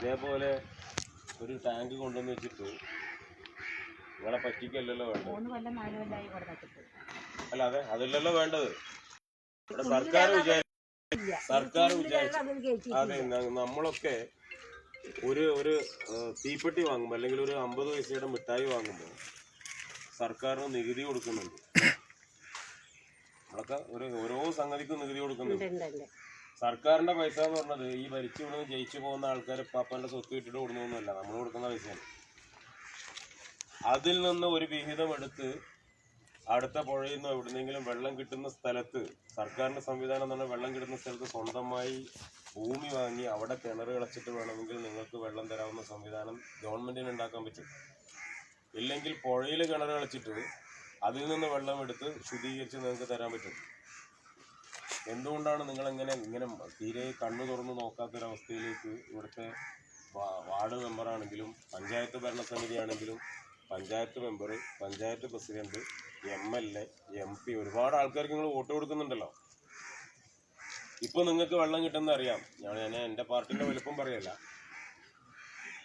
ഇതേപോലെ ഒരു ടാങ്ക് കൊണ്ടുവന്ന് വെച്ചിട്ട്. നിങ്ങളെ പറ്റിക്കല്ലല്ലോ വേണ്ടത്. ഇവിടെ അല്ല അതെ അതല്ലല്ലോ വേണ്ടത്. ഇവിടെ സർക്കാർ വിചാരി സർക്കാർ വിചാരിച്ച അത് നമ്മളൊക്കെ ഒരു ഒരു തീപ്പെട്ടി വാങ്ങുമ്പോൾ അല്ലെങ്കിൽ ഒരു അമ്പത് പൈസയുടെ മിഠായി വാങ്ങുമ്പോൾ സർക്കാരിന് നികുതി കൊടുക്കുന്നുണ്ട്. അതൊക്കെ ഒരു ഓരോ സംഗതിക്കും നികുതി കൊടുക്കുന്നുണ്ട്. സർക്കാരിന്റെ പൈസ എന്ന് പറഞ്ഞത് ഈ ഭരിച്ചു വിടുന്ന ജയിച്ചു പോകുന്ന ആൾക്കാർ പാപ്പന്റെ സ്വത്ത് ഇട്ടിട്ട് കൊടുക്കുന്നൊന്നുമല്ല നമ്മൾ കൊടുക്കുന്ന പൈസയാണ്. അതിൽ നിന്ന് ഒരു വിഹിതം എടുത്ത് അടുത്ത പുഴയിൽ നിന്ന് എവിടുന്നെങ്കിലും വെള്ളം കിട്ടുന്ന സ്ഥലത്ത് സർക്കാരിന്റെ സംവിധാനം എന്ന് പറഞ്ഞാൽ വെള്ളം കിട്ടുന്ന സ്ഥലത്ത് സ്വന്തമായി ഭൂമി വാങ്ങി അവിടെ കിണർ കിളച്ചിട്ട് വേണമെങ്കിൽ നിങ്ങൾക്ക് വെള്ളം തരാവുന്ന സംവിധാനം ഗവൺമെന്റിന് ഉണ്ടാക്കാൻ പറ്റും. ഇല്ലെങ്കിൽ പുഴയിൽ കിണർ കളിച്ചിട്ട് അതിൽ നിന്ന് വെള്ളം എടുത്ത് ശുദ്ധീകരിച്ച് നിങ്ങൾക്ക് തരാൻ പറ്റും. എന്തുകൊണ്ടാണ് നിങ്ങൾ ഇങ്ങനെ ഇങ്ങനെ തീരെ കണ്ണു തുറന്ന് നോക്കാത്തൊരവസ്ഥയിലേക്ക് ഇവിടുത്തെ വാർഡ് മെമ്പറാണെങ്കിലും പഞ്ചായത്ത് ഭരണസമിതി ആണെങ്കിലും panchayat member panchayat president M L A M P ഒരുപാട് ആൾക്കാർക്ക് നിങ്ങൾ വോട്ട് കൊടുക്കുന്നുണ്ടല്ലോ. ഇപ്പൊ നിങ്ങൾക്ക് വെള്ളം കിട്ടുന്ന അറിയാം. ഞാൻ ഞാൻ എന്റെ പാർട്ടിന്റെ വലുപ്പം പറയല്ല.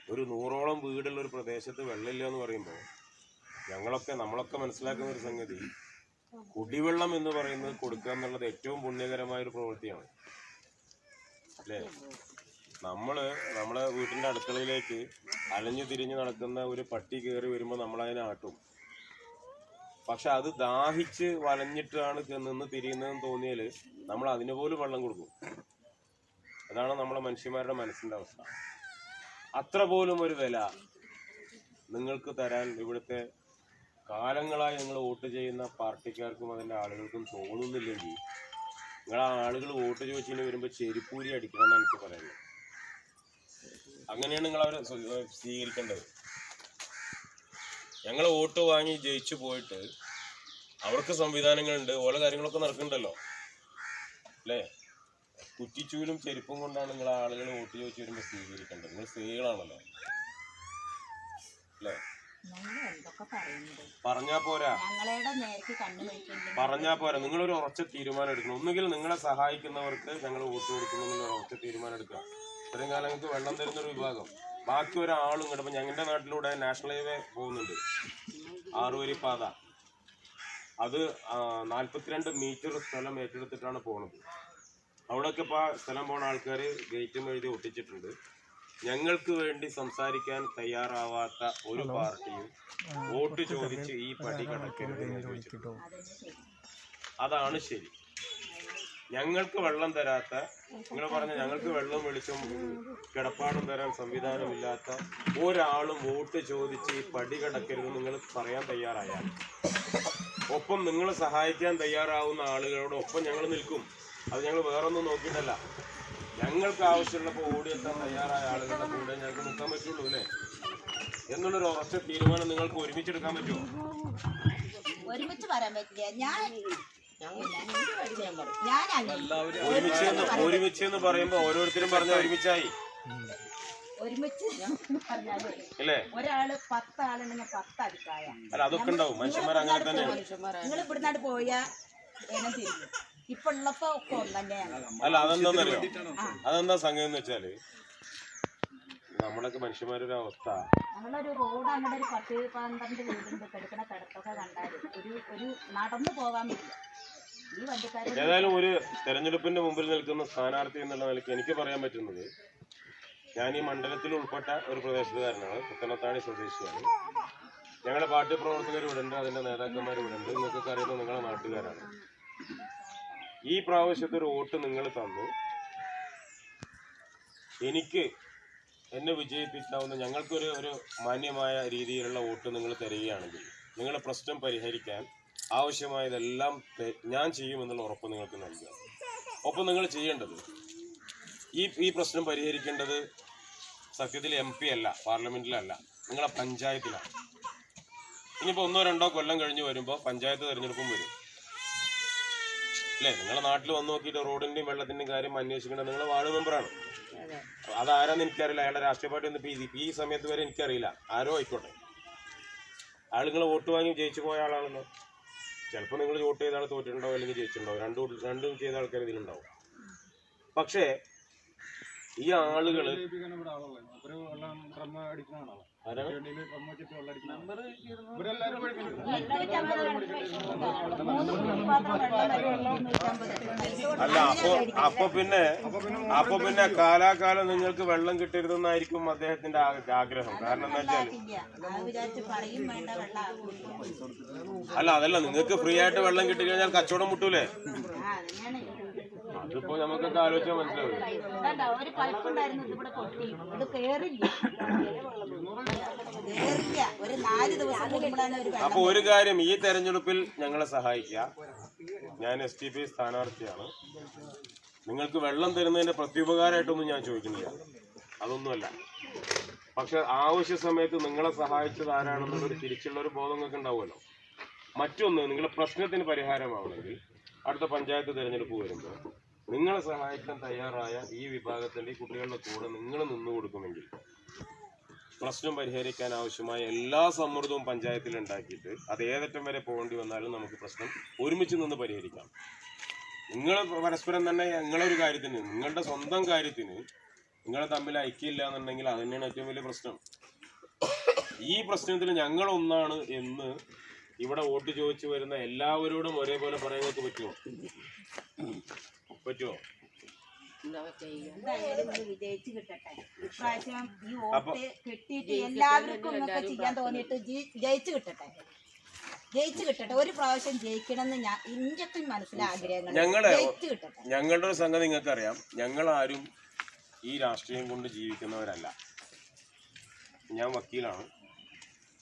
ഒരു നൂറോളം വീടുള്ള ഒരു പ്രദേശത്ത് വെള്ളമില്ല എന്ന് പറയുമ്പോൾ ഞങ്ങളൊക്കെ നമ്മളൊക്കെ മനസ്സിലാക്കുന്ന ഒരു സംഗതി കുടിവെള്ളം എന്ന് പറയുന്നത് കൊടുക്കുക എന്നുള്ളത് ഏറ്റവും പുണ്യകരമായ ഒരു പ്രവൃത്തിയാണ്. അല്ലേ? നമ്മൾ നമ്മളെ വീട്ടിന്റെ അടുക്കളയിലേക്ക് അലഞ്ഞു തിരിഞ്ഞു നടക്കുന്ന ഒരു പട്ടി കയറി വരുമ്പോൾ നമ്മൾ അതിനെ ആട്ടും. പക്ഷെ അത് ദാഹിച്ച് വലഞ്ഞിട്ടാണ് നിന്ന് തിരിയുന്നതെന്ന് തോന്നിയാൽ നമ്മൾ അതിന് പോലും വെള്ളം കൊടുക്കും. അതാണ് നമ്മളെ മനുഷ്യന്മാരുടെ മനസ്സിന്റെ അവസ്ഥ. അത്ര പോലും ഒരു വില നിങ്ങൾക്ക് തരാൻ ഇവിടുത്തെ കാലങ്ങളായി നിങ്ങൾ വോട്ട് ചെയ്യുന്ന പാർട്ടിക്കാർക്കും അതിന്റെ ആളുകൾക്കും തോന്നുന്നില്ലെങ്കിൽ നിങ്ങൾ ആളുകൾ വോട്ട് ചോദിച്ചതിന് വരുമ്പോൾ ചെരിപ്പൂരി അടിക്കണം എന്നാണ് എനിക്ക് പറയുന്നത് അങ്ങനെയാണ് നിങ്ങൾ അവരെ സ്വ- സ്വീകരിക്കേണ്ടത്. ഞങ്ങൾ വോട്ട് വാങ്ങി ജയിച്ചു പോയിട്ട് അവർക്ക് സംവിധാനങ്ങളുണ്ട് ഓരോ കാര്യങ്ങളൊക്കെ നടക്കുന്നുണ്ടല്ലോ. അല്ലേ? കുറ്റിച്ചൂലും ചെരുപ്പും കൊണ്ടാണ് നിങ്ങൾ ആളുകൾ വോട്ട് ചോദിച്ചു വരുമ്പോൾ സ്വീകരിക്കേണ്ടത്. നിങ്ങൾ സ്ത്രീകളാണല്ലോ. അല്ലേ? പറഞ്ഞാ പോരാ. പറഞ്ഞാ പോരാ. നിങ്ങളൊരു ഉറച്ച തീരുമാനം എടുക്കണം. ഒന്നുകിൽ നിങ്ങളെ സഹായിക്കുന്നവർക്ക് ഞങ്ങൾ വോട്ട് കൊടുക്കുന്നു എന്നുള്ള ഉറച്ച തീരുമാനം എടുക്കുക. ഇത്രയും കാലം നിങ്ങൾക്ക് വെള്ളം തരുന്ന ഒരു വിഭാഗം. ബാക്കി ഒരാളും ഇങ്ങോട്ട് ഞങ്ങളുടെ നാട്ടിലൂടെ നാഷണൽ ഹൈവേ പോകുന്നുണ്ട്. ആറുവരി പാത അത് നാൽപ്പത്തിരണ്ട് മീറ്റർ സ്ഥലം ഏറ്റെടുത്തിട്ടാണ് പോണത്. അവിടെയൊക്കെ ഇപ്പോൾ സ്ഥലം പോണ ആൾക്കാർ ഗേറ്റും എഴുതി ഒട്ടിച്ചിട്ടുണ്ട്. ഞങ്ങൾക്ക് വേണ്ടി സംസാരിക്കാൻ തയ്യാറാവാത്ത ഒരു പാർട്ടിയും വോട്ട് ചോദിച്ച് ഈ പടി കടക്കരുത് എന്ന് അതാണ് ശരി. ഞങ്ങൾക്ക് വെള്ളം തരാത്ത നിങ്ങൾ പറഞ്ഞ ഞങ്ങൾക്ക് വെള്ളം വെളിച്ചം കിടപ്പാടും തരാൻ സംവിധാനമില്ലാത്ത ഒരാളും വോട്ട് ചോദിച്ച് ഈ പടി കടക്കരുത് നിങ്ങൾ പറയാൻ തയ്യാറായാൽ. ഒപ്പം നിങ്ങൾ സഹായിക്കാൻ തയ്യാറാവുന്ന ആളുകളോടൊപ്പം ഞങ്ങൾ നിൽക്കും. അത് ഞങ്ങൾ വേറൊന്നും നോക്കിയിട്ടല്ല. ഞങ്ങൾക്ക് ആവശ്യമുള്ളപ്പോൾ ഓടിയെത്താൻ തയ്യാറായ ആളുകളുടെ കൂടെ ഞങ്ങൾക്ക് നിൽക്കാൻ പറ്റുള്ളൂ അല്ലേ? എന്നുള്ളൊരു ഉറച്ച തീരുമാനം നിങ്ങൾക്ക് ഒരുമിച്ചെടുക്കാൻ പറ്റുമോ? ഒരുമിച്ച് പറയാൻ പറ്റില്ല. ഞാൻ ഒരുമിച്ച് എന്ന് ഒരുമിച്ച് എന്ന് പറയുമ്പോ ഓരോരുത്തരും പറഞ്ഞ ഒരുമിച്ചായി. ഒരുമിച്ച് ഒരാൾ പത്ത് ആളുണ്ടെങ്കിൽ പത്ത് അഭിപ്രായം. അല്ല അതൊക്കെ ഉണ്ടാവും. മനുഷ്യന്മാർ അങ്ങനെ തന്നെ നിങ്ങൾ ഇവിടുന്നാട് പോയാ തിരിഞ്ഞു. ഇപ്പൊ ഉള്ളപ്പോ ഒക്കെ അല്ല അതെന്താന്നറിയോ? അതെന്താ സംഗതി എന്ന് വെച്ചാൽ നമ്മളൊക്കെ മനുഷ്യന്മാരൊരു അവസ്ഥ ഞങ്ങളൊരു റോഡ് അങ്ങോട്ട് ഒരു പത്ത് പന്ത്രണ്ട് വീടുണ്ട്. കിടക്കണ കിടത്തൊക്കെ കണ്ടാൽ ഒരു ഒരു നടന്നു പോകാൻ പറ്റില്ല. ഈ വണ്ടിക്കാര് ഏതായാലും ഒരു തെരഞ്ഞെടുപ്പിന്റെ മുമ്പിൽ നിൽക്കുന്ന സ്ഥാനാർത്ഥി എന്നുള്ള നിലയ്ക്ക് എനിക്ക് പറയാൻ പറ്റുന്നത് ഞാൻ ഈ മണ്ഡലത്തിൽ ഉൾപ്പെട്ട ഒരു പ്രദേശത്തുകാരനാണ്. പുത്തനത്താണി സ്വദേശിയാണ്. ഞങ്ങളുടെ പാർട്ടി പ്രവർത്തകർ ഇവിടെ ഉണ്ട് അതിന്റെ നേതാക്കന്മാർ ഇവിടെ ഉണ്ട്. നിങ്ങൾക്കൊക്കെ അറിയുന്നത് നിങ്ങളുടെ നാട്ടുകാരാണ്. ഈ പ്രാവശ്യത്തെ ഒരു വോട്ട് നിങ്ങൾ തന്നു. എനിക്ക് എന്നെ വിജയിപ്പിക്കാവുന്ന ഞങ്ങൾക്കൊരു ഒരു മാന്യമായ രീതിയിലുള്ള വോട്ട് നിങ്ങൾ തരികയാണെങ്കിൽ നിങ്ങളുടെ പ്രശ്നം പരിഹരിക്കാൻ ആവശ്യമായതെല്ലാം ഞാൻ ചെയ്യുമെന്നുള്ള ഉറപ്പ് നിങ്ങൾക്ക് നൽകുക. ഒപ്പം നിങ്ങൾ ചെയ്യേണ്ടത് ഈ ഈ പ്രശ്നം പരിഹരിക്കേണ്ടത് സത്യത്തിൽ എം പി അല്ല പാർലമെന്റിലല്ല നിങ്ങളെ പഞ്ചായത്തിലാണ്. ഇനിയിപ്പോൾ ഒന്നോ രണ്ടോ കൊല്ലം കഴിഞ്ഞ് വരുമ്പോൾ പഞ്ചായത്ത് തിരഞ്ഞെടുപ്പും വരും. അല്ലേ? നിങ്ങളെ നാട്ടിൽ വന്ന് നോക്കിയിട്ട് റോഡിന്റെയും വെള്ളത്തിന്റെയും കാര്യം അന്വേഷിക്കേണ്ടത് നിങ്ങൾ വാർഡ് മെമ്പറാണ്. അതാരാന്ന് എനിക്കറിയില്ല. അയാളുടെ രാഷ്ട്രീയ പാർട്ടി ഒന്ന് ഈ ഈ സമയത്ത് വരെ എനിക്കറിയില്ല. ആരോ ആയിക്കോട്ടെ. ആളുകൾ വോട്ട് വാങ്ങി ജയിച്ചു പോയ ആളാണല്ലോ. ചിലപ്പോൾ നിങ്ങൾ വോട്ട് ചെയ്ത ആൾ തോറ്റിട്ടുണ്ടാവും അല്ലെങ്കിൽ ജയിച്ചിട്ടുണ്ടാവും. രണ്ടും രണ്ടും ചെയ്ത ആൾക്കാർ ഇതിലുണ്ടാവും. പക്ഷേ ഈ ആളുകൾ അല്ല അപ്പൊ അപ്പൊ പിന്നെ അപ്പൊ പിന്നെ കാലാകാലം നിങ്ങൾക്ക് വെള്ളം കിട്ടരുതെന്നായിരിക്കും അദ്ദേഹത്തിന്റെ ആഗ്രഹം കാരണം എന്താ വെച്ചാൽ ഇല്ല പറയും വേണ്ട വെള്ളം അല്ല അതല്ല നിങ്ങൾക്ക് ഫ്രീ ആയിട്ട് വെള്ളം കിട്ടിക്കഴിഞ്ഞാൽ കച്ചവടം മുട്ടൂലേ അതിപ്പോ നമുക്കൊക്കെ ആലോചിച്ചാൽ മനസ്സിലാവും. കണ്ടോ ഒരു ഇതിവിടെ പൊട്ടി. ഇത് കേറില്ല. കേറില്ല. ഒരു നാല് ദിവസം കൂടുമ്പോഴാണ് ഒരു അപ്പൊ ഒരു കാര്യം ഈ തെരഞ്ഞെടുപ്പിൽ ഞങ്ങളെ സഹായിക്കുക. ഞാൻ എസ് ടി പി സ്ഥാനാർത്ഥിയാണ്. നിങ്ങൾക്ക് വെള്ളം തരുന്നതിന്റെ പ്രത്യുപകാരമായിട്ടൊന്നും ഞാൻ ചോദിക്കുന്നില്ല. അതൊന്നുമല്ല. പക്ഷെ ആവശ്യ സമയത്ത് നിങ്ങളെ സഹായിച്ചത് ആരാണെന്നുള്ളൊരു തിരിച്ചുള്ള ഒരു ബോധം നിങ്ങൾക്ക് ഉണ്ടാവുമല്ലോ. മറ്റൊന്ന് നിങ്ങളുടെ പ്രശ്നത്തിന് പരിഹാരമാവണമെങ്കിൽ അടുത്ത പഞ്ചായത്ത് തിരഞ്ഞെടുപ്പ് വരുമ്പോൾ നിങ്ങളെ സഹായിക്കാൻ തയ്യാറായ ഈ വിഭാഗത്തിന്റെ ഈ കുട്ടികളുടെ കൂടെ നിങ്ങൾ നിന്നു കൊടുക്കുമെങ്കിൽ പ്രശ്നം പരിഹരിക്കാൻ ആവശ്യമായ എല്ലാ സമ്മർദ്ദവും പഞ്ചായത്തിൽ ഉണ്ടാക്കിയിട്ട് അത് ഏതറ്റം വരെ പോകേണ്ടി വന്നാലും നമുക്ക് പ്രശ്നം ഒരുമിച്ച് നിന്ന് പരിഹരിക്കാം. നിങ്ങൾ പരസ്പരം തന്നെ നിങ്ങളൊരു കാര്യത്തിന് നിങ്ങളുടെ സ്വന്തം കാര്യത്തിന് നിങ്ങളെ തമ്മിൽ ഐക്യമില്ല എന്നുണ്ടെങ്കിൽ അത് തന്നെയാണ് ഏറ്റവും വലിയ പ്രശ്നം. ഈ പ്രശ്നത്തിൽ ഞങ്ങൾ ഒന്നാണ് എന്ന് ഇവിടെ വോട്ട് ചോദിച്ചു വരുന്ന എല്ലാവരോടും ഒരേപോലെ പറയാൻ പറ്റുമോ? പറ്റുമോ വിജയിച്ച് കിട്ടട്ടെ. ഇപ്രാവശ്യം ഈ വോട്ട് കിട്ടിയിട്ട് എല്ലാവർക്കും ഒക്കെ ചെയ്യാൻ തോന്നിയിട്ട് ജയിച്ചു ജയിച്ച് കിട്ടട്ടെ. ജയിച്ചു കിട്ടട്ടെ. ഒരു പ്രാവശ്യം ജയിക്കണമെന്ന് ഞാൻ ഇന്ത്യക്കും മനസ്സിലാഗ്രഹങ്ങൾ ഞങ്ങൾ കിട്ടട്ടെ. ഞങ്ങളുടെ ഒരു സംഗതി നിങ്ങൾക്കറിയാം. ഞങ്ങൾ ആരും ഈ രാഷ്ട്രീയം കൊണ്ട് ജീവിക്കുന്നവരല്ല. ഞാൻ വക്കീലാണ്.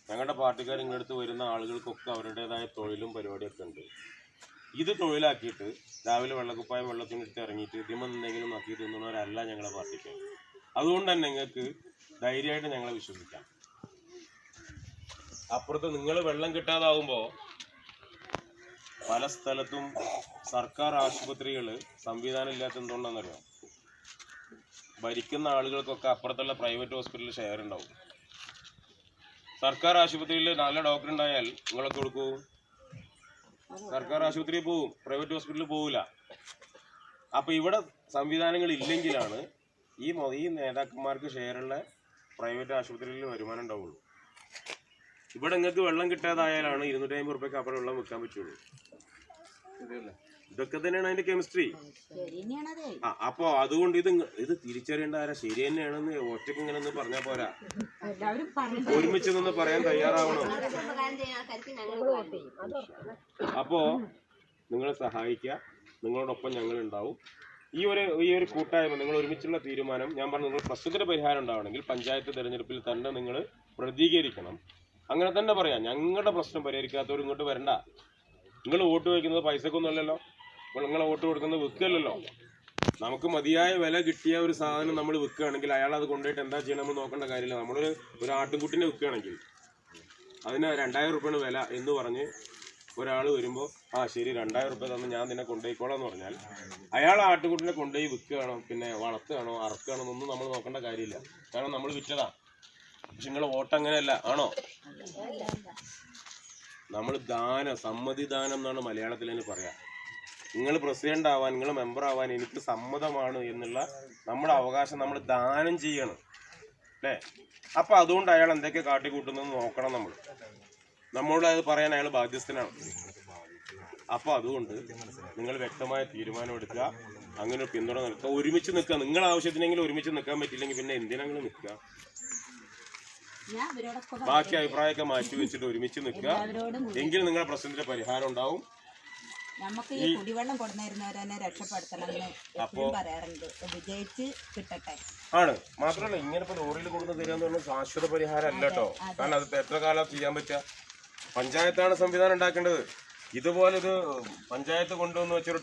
ഞങ്ങളുടെ പാർട്ടിക്കാർ ഇങ്ങടുത്ത് വരുന്ന ആളുകൾക്കൊക്കെ അവരുടേതായ തൊഴിലും പരിപാടിയൊക്കെ ഉണ്ട്. ഇത് തൊഴിലാക്കിയിട്ട് രാവിലെ വെള്ളക്കുപ്പായ വെള്ളത്തിനെടുത്ത് ഇറങ്ങിയിട്ട് ഇതിമ എന്തെങ്കിലും നോക്കി തിന്നുന്നവരല്ല ഞങ്ങളുടെ പാർട്ടിക്ക്. അതുകൊണ്ട് തന്നെ നിങ്ങൾക്ക് ധൈര്യമായിട്ട് ഞങ്ങളെ വിശ്വസിക്കാം. അപ്പുറത്ത് നിങ്ങൾ വെള്ളം കിട്ടാതാവുമ്പോൾ പല സ്ഥലത്തും സർക്കാർ ആശുപത്രികൾ സംവിധാനം ഇല്ലാത്ത എന്തുകൊണ്ടാണെന്നറിയോ? ഭരിക്കുന്ന ആളുകൾക്കൊക്കെ അപ്പുറത്തുള്ള പ്രൈവറ്റ് ഹോസ്പിറ്റലിൽ ഷെയർ ഉണ്ടാവും. സർക്കാർ ആശുപത്രിയിൽ നല്ല ഡോക്ടർ ഉണ്ടായാൽ നിങ്ങളൊക്കെ കൊടുക്കൂ? സർക്കാർ ആശുപത്രി പോവും. പ്രൈവറ്റ് ഹോസ്പിറ്റലിൽ പോവില്ല. അപ്പൊ ഇവിടെ സംവിധാനങ്ങൾ ഇല്ലെങ്കിലാണ് ഈ ഈ നേതാക്കന്മാർക്ക് ഷെയറുള്ള പ്രൈവറ്റ് ആശുപത്രിയിൽ വരുമാനം ഉണ്ടാവുള്ളൂ. ഇവിടെ നിങ്ങൾക്ക് വെള്ളം കിട്ടാതായാലാണ് ഇരുന്നൂറ്റി അമ്പത് റുപ്യക്ക് അപ്പുറം വെള്ളം വെക്കാൻ പറ്റുള്ളൂ. ഇതൊക്കെ തന്നെയാണ് അതിന്റെ കെമിസ്ട്രി ആ അപ്പോ അതുകൊണ്ട് ഇത് ഇത് തിരിച്ചറിയേണ്ട ആരാ? ശരി തന്നെയാണെന്ന് ഒറ്റയ്ക്ക് ഇങ്ങനെ ഒന്ന് പറഞ്ഞാ പോരാ. എല്ലാവരും ഒരുമിച്ച് നിന്ന് പറയാൻ തയ്യാറാവണം. അപ്പോ നിങ്ങളെ സഹായിക്കുക. നിങ്ങളോടൊപ്പം ഞങ്ങൾ ഉണ്ടാവും. ഈ ഒരു ഈ ഒരു കൂട്ടായ്മ നിങ്ങൾ ഒരുമിച്ചുള്ള തീരുമാനം ഞാൻ പറഞ്ഞു നിങ്ങൾ പ്രശ്നത്തിന് പരിഹാരം ഉണ്ടാവണമെങ്കിൽ പഞ്ചായത്ത് തെരഞ്ഞെടുപ്പിൽ തന്നെ നിങ്ങൾ പ്രതികരിക്കണം. അങ്ങനെ തന്നെ പറയാം. ഞങ്ങളുടെ പ്രശ്നം പരിഹരിക്കാത്തവർ ഇങ്ങോട്ട് വരണ്ട. നിങ്ങൾ വോട്ട് വയ്ക്കുന്നത് പൈസക്കൊന്നുമല്ലല്ലോ അപ്പോൾ നിങ്ങൾ വോട്ട് കൊടുക്കുന്നത് വിൽക്കല്ലല്ലോ നമുക്ക് മതിയായ വില കിട്ടിയ ഒരു സാധനം നമ്മൾ വിൽക്കുകയാണെങ്കിൽ അയാൾ അത് കൊണ്ടുപോയിട്ട് എന്താ ചെയ്യണം ചെയ്യണമെന്ന് നോക്കേണ്ട കാര്യമില്ല. നമ്മൾ ഒരു ആട്ടുംകുട്ടിനെ വിൽക്കുകയാണെങ്കിൽ അതിന് രണ്ടായിരം റുപ്യാണ് വില എന്ന് പറഞ്ഞ് ഒരാൾ വരുമ്പോൾ ആ ശരി രണ്ടായിരം റുപ്യ തന്നെ ഞാൻ നിന്നെ കൊണ്ടുപോയിക്കോളാം എന്ന് പറഞ്ഞാൽ അയാൾ ആട്ടുകുട്ടിനെ കൊണ്ടുപോയി വിൽക്കുകയാണോ? പിന്നെ വളർത്തുകയാണോ? അറക്കുകയാണോ? എന്നൊന്നും നമ്മൾ നോക്കേണ്ട കാര്യമില്ല. കാരണം നമ്മൾ വിറ്റതാ. പക്ഷെ നിങ്ങൾ വോട്ട് അങ്ങനെയല്ല. ആണോ? നമ്മൾ ദാനം സമ്മതിദാനം എന്നാണ് മലയാളത്തിൽ തന്നെ പറയാ. നിങ്ങൾ പ്രസിഡന്റ് ആവാൻ നിങ്ങൾ മെമ്പർ ആവാൻ എനിക്ക് സമ്മതമാണ് എന്നുള്ള നമ്മുടെ അവകാശം നമ്മൾ ദാനം ചെയ്യണം. അല്ലേ? അപ്പൊ അതുകൊണ്ട് അയാൾ എന്തൊക്കെ കാട്ടിക്കൂട്ടുന്നു നോക്കണം നമ്മൾ നമ്മളോട് അത് പറയാൻ അയാൾ ബാധ്യസ്ഥനാണ്. അപ്പൊ അതുകൊണ്ട് നിങ്ങൾ വ്യക്തമായ തീരുമാനം എടുക്കുക. അങ്ങനെ പിന്തുണ നിൽക്കുക ഒരുമിച്ച് നിൽക്കുക. നിങ്ങൾ ആവശ്യത്തിനെങ്കിലും ഒരുമിച്ച് നിൽക്കാൻ പറ്റില്ലെങ്കിൽ പിന്നെ എന്തിനാ നിങ്ങൾ നിൽക്കുക? ബാക്കി അഭിപ്രായമൊക്കെ മാറ്റി വെച്ചിട്ട് ഒരുമിച്ച് നിൽക്കുക. എങ്കിൽ നിങ്ങളുടെ പ്രശ്നത്തിന്റെ പരിഹാരം ഉണ്ടാവും. നമുക്ക് ഈ കുടിവെള്ളം കൊടുന്നിരുന്നവരെ രക്ഷപ്പെടുത്തണം എന്ന് പറയാറുണ്ട്. വിജയിച്ച് കിട്ടട്ടെ. ആണ്. മാത്രമല്ല ഇങ്ങനെ ഇപ്പൊ ലോറിയിൽ കൊടുന്ന് തരാന്ന് പറഞ്ഞാൽ ശാശ്വത പരിഹാരം അല്ല കേട്ടോ. കാരണം അത് എത്ര കാലം ചെയ്യാൻ പറ്റുക പഞ്ചായത്താണ് സംവിധാനം ഉണ്ടാക്കേണ്ടത്. ഇതുപോലെ ഇത് പഞ്ചായത്ത് കൊണ്ടുവന്ന് വെച്ചൊരു